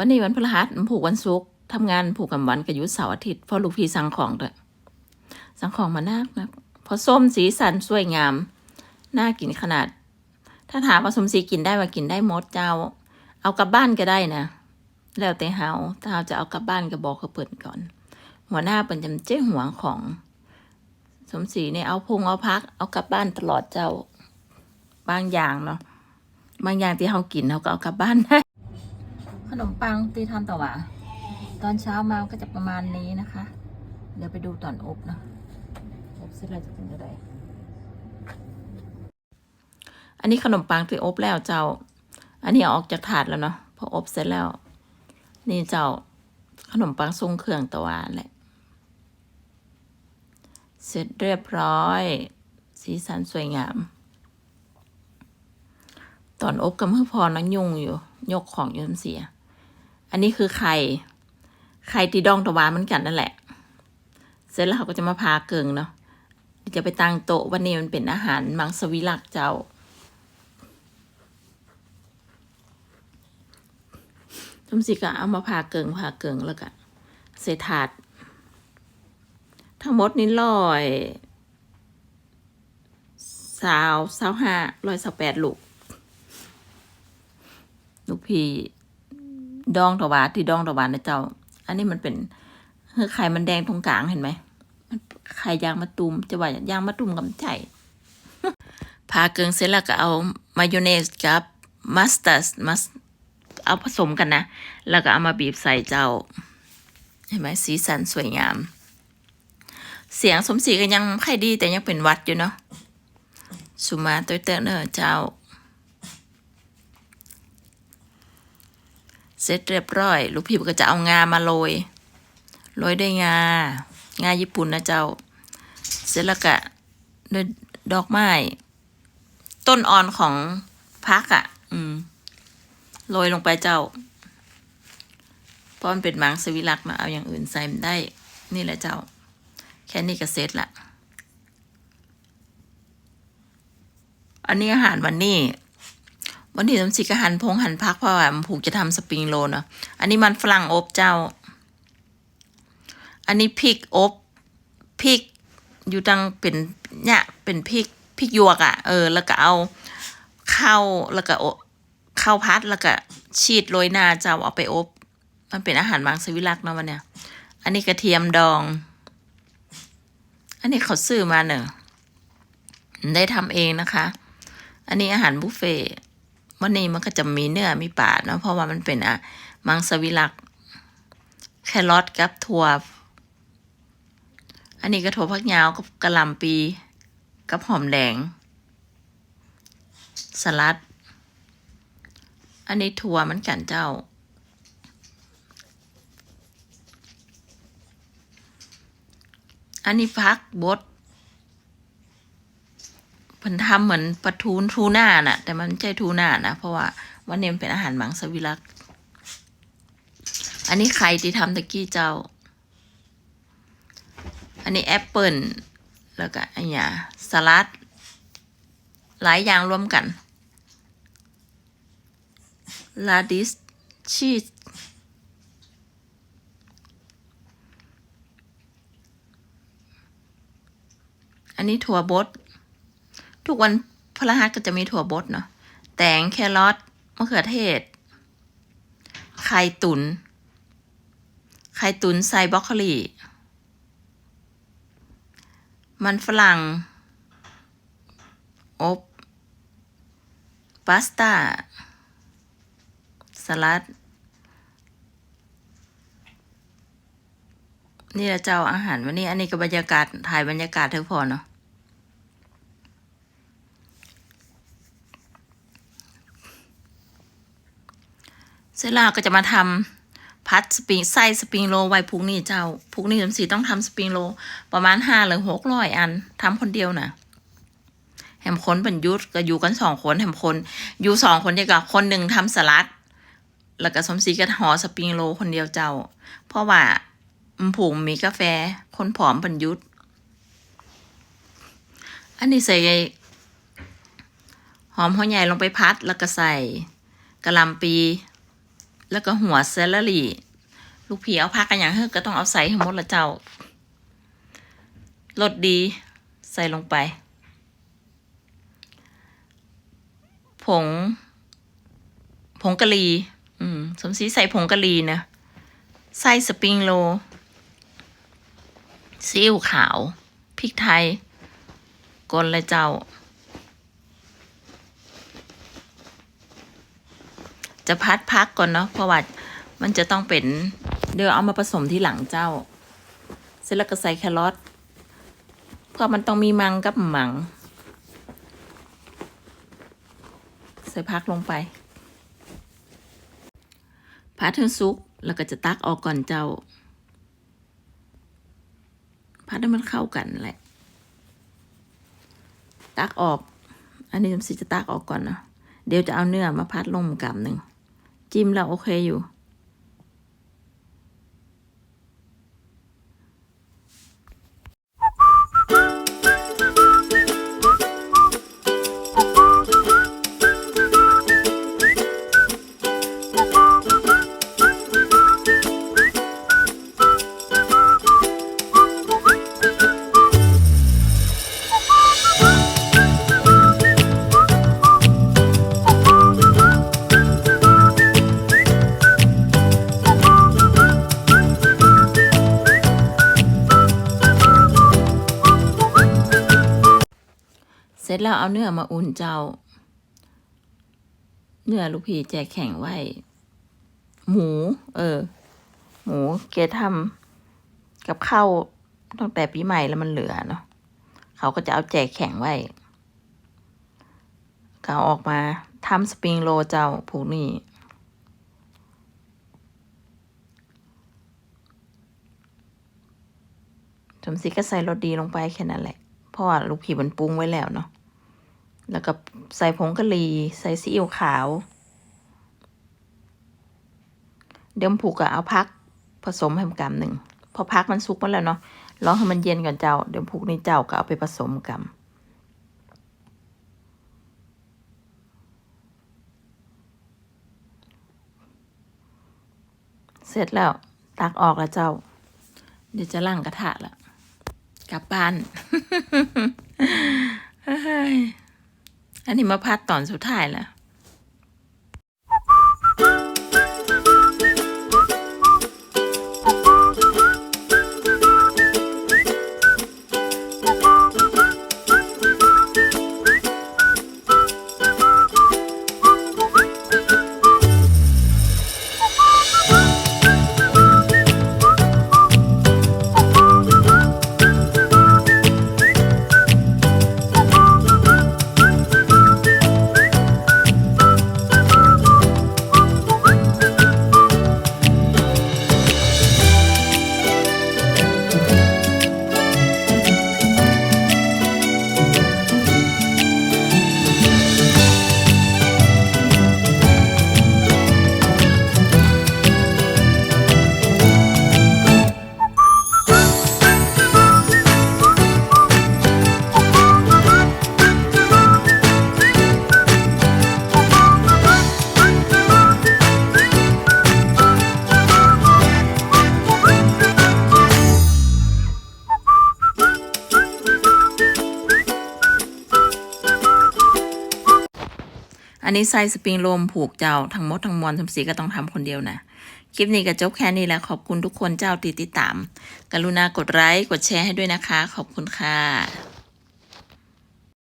วันนี้วันพฤหัสมันผูกวันศุกร์ทำงานผูกกับวันกับยุดเสาร์อาทิตย์เพราะลูกพี่สั่งของด้วยสั่งของมานักนะพอส้มสีสันสวยงาม น่ากินขนาด ถ้าถามว่าสมศรีกินได้ว่ากินได้หมดเจ้า เอากลับบ้านก็ได้นะ แล้วแต่เฮาถ้าเฮาจะเอากลับบ้านก็บอกเขาเปิดก่อน หัวหน้าเป็นจำเจ้หัวของ สมศรีเนี่ยเอาพงเอาพัก เอากลับบ้านตลอดเจ้า บางอย่างเนาะบางอย่างที่เขากินเขาก็เอากลับบ้านได้ ขนมปังตีทำต่อว่าตอนเช้ามาก็จะประมาณนี้นะคะ เดี๋ยวไปดูตอนอบเนาะอบเสร็จแล้วจะเป็นยังไงอันนี้ขนมปังที่อบแล้วเจ้า อันนี้ออกจากถาดแล้วเนาะพออบเสร็จแล้ว นี่เจ้าขนมปังทรงเครื่องตะวันแหละ เสร็จเรียบร้อย สีสันสวยงาม ตอนอบกับเพื่อพอน้องยุงอยู่ ยกของยืมเสีย อันนี้คือไข่ ไข่ตีดองตะวานมือนกันนั่นแหละ เสร็จแล้วเขาก็จะมาพาเกิงเนาะจะไปตั้งโต๊ะวันนี้มันเป็นอาหารมังสวิรักเจ้า ทุมสิก็เอามาพาเกิงพาเกิงแล้วก็ใส่ถาด ทั้งหมดนี้ร้อยสาวสาวห้าร้อยสาวแปดลูก ลูกพี่ ดองตะวาที่ดองตะวานนะเจ้า อันนี้มันเป็นคือไข่มันแดงตรงกลางเห็นไหมมันไข่ยางมะตูมจะว่ายางมะตูมกับไข่พาเกิงเสร็จแล้วก็เอามายองเนสกับมัสตาร์ดมัสเอาผสมกันนะ แล้วก็เอามาบีบใส่เจ้า เห็นไหมสีสันสวยงาม เสียงสมศรีก็ยังไม่ค่อยดีแต่ยังเป็นวัดอยู่เนาะสุมาตัวเตอร์เนอร์เจ้า เสร็จเรียบร้อย ลูกพี่ก็จะเอางามาโรยโรยด้วยงา งาญี่ปุ่นนะเจ้า เสร็จแล้วก็ด้วยดอกไม้ ต้นอ่อนของพักอะ่ะ อืมโรยลงไปเจ้าเพราะมันเป็นมังสวิรักมาเอาอย่างอื่นใส่มันได้ นี่แหละเจ้า แค่นี้ก็เสร็จละอันนี้อาหารวันนี้ วันนี้น้ำสิก็หันพงหันพักเพราะว่ามันผูกจะทำสปริงโรลเนาะอันนี้มันฝรั่งอบเจ้า อันนี้พริกอบพริกอยู่ตังเป็นเนี่ยเป็นพริกพริกหยวกอะ่ะ เออ แล้วก็เอาข้าวแล้วก็ข้าวพัดแล้วก็ชีดโรยหน้าเจ้าเอาไปอบ มันเป็นอาหารมังสวิรักเนาะวันเนี้ยอันนี้กระเทียมดอง อันนี้เขาซื้อมาเนอะได้ทำเองนะคะ อันนี้อาหารบุฟเฟ่ วันนี้มันก็จะมีเนื้อมีปลาเนาะเพราะว่ามันเป็นอะมังสวิรักแครอทกับถั่ว อันนี้ก็ถั่วพักยาวกับกระหล่ำปีกับหอมแดง สลัด อันนี้ถั่วมันกันเจ้า อันนี้พักบด พิ่นทำเหมือนปลาทูทูน่าน่ะ แต่มันไม่ใช่ทูน่านะ เพราะว่าวันนี้มันเป็นอาหารมังสวิรักอันนี้ไข่ที่ทำตะกี้เจ้า อันนี้แอปเปิลแล้วก็อันนี้สลัด หลายอย่างรวมกันลาดิสชีสอันนี้ถั่วบด ทุกวันพฤหัสก็จะมีถั่วบดเนาะแตงแครอทมะเขือเทศ ไข่ตุน ไข่ตุนใส่บรอกโคลีมันฝรั่ง อบพาสต้า สลัด นี่แหละเจ้าอาหารวันนี้ อันนี้ก็บรรยากาศถ่ายบรรยากาศเธอพอเนาะ เสร็จแล้วก็จะมาทำพัดสปริงไส้สปริงโรลไว้พรุ่งนี้เจ้าพรุ่งนี้สมศรีต้องทำสปริงโรลประมาณห้าหรือหกร้อยอันทำคนเดียวนะแหมคนเป็นยุทธ์ก็อยู่กันสองคนแหมคนอยู่สองคนเดียวกับคนหนึ่งทำสลัด แล้วก็สมศรีก็ห่อสปริงโรลคนเดียวเจ้า เพราะว่าผูกมีกาแฟ คนผอมเป็นยุทธ์อันนี้ใส่หอมหัวใหญ่ลงไปพัดแล้วก็ใส่กระลำปี แล้วก็หัวเซลลารี่ลูกผีเอาพักกันอย่างเฮ้ก็ต้องเอาใส่ให้หมดละเจ้ารสดีใส่ลงไป ผง ผงกะหรี่อืมสมศรีใส่ผงกะหรี่นะใส่สปริงโรลซีอิ๊วขาวพริกไทยกลเลยเจ้า จะพัดพักก่อนเนาะเพราะว่ามันจะต้องเป็นเดี๋ยวเอามาผสมที่หลังเจ้า เสร็จแล้วก็ใส่แครอทเพราะมันต้องมีมังกับหมัง ใส่พักลงไปพัดถึงซุกแล้วก็จะตักออกก่อนเจ้า พัดให้มันเข้ากันแหละ ตักออก อันนี้จำสิจะตักออกก่อนเนาะเดี๋ยวจะเอาเนื้อมาพัดลงกับหนึ่ง จิ้มแล้วโอเคอยู่ สร็จแล้วเอาเนื้อมาอุ่นเจ้า เนื้อลูกพีแจกแข่งไว้ หมู เออ หมูเกทำกับข้าวตั้งแต่ปีใหม่แล้วมันเหลือเนาะเขาก็จะเอาแจกแข่งไว้เขาออกมาทำสปริงโรเจ้าพวกนี้สมศรีก็ใส่รสดีลงไปแค่นั้นแหละ เพราะว่าลูกผีมันปรุงไว้แล้วเนาะ แล้วก็ใส่ผงกะหรี่ใส่ซีอิ๊วขาว เดี๋ยวผูกก็เอาพักผสมให้มันกำหนึ่งพอพักมันสุกมาแล้วเนาะรอให้มันเย็นก่อนเจ้า เดี๋ยวผูกในเจ้าก็เอาไปผสมกันเสร็จแล้วตักออกแล้วเจ้า เดี๋ยวจะล่างกระทะละกลับบ้าน อันนี้มาพัดตอนสุดท้ายแล้ว อันนี้ใส่สปริงลมผูกเจ้าทั้งหมดทั้งมวลทำสีก็ต้องทำคนเดียวนะ คลิปนี้ก็จบแค่นี้แหละขอบคุณทุกคนเจ้าติดติดตาม กรุณากดไลค์กดแชร์ให้ด้วยนะคะ ขอบคุณค่ะ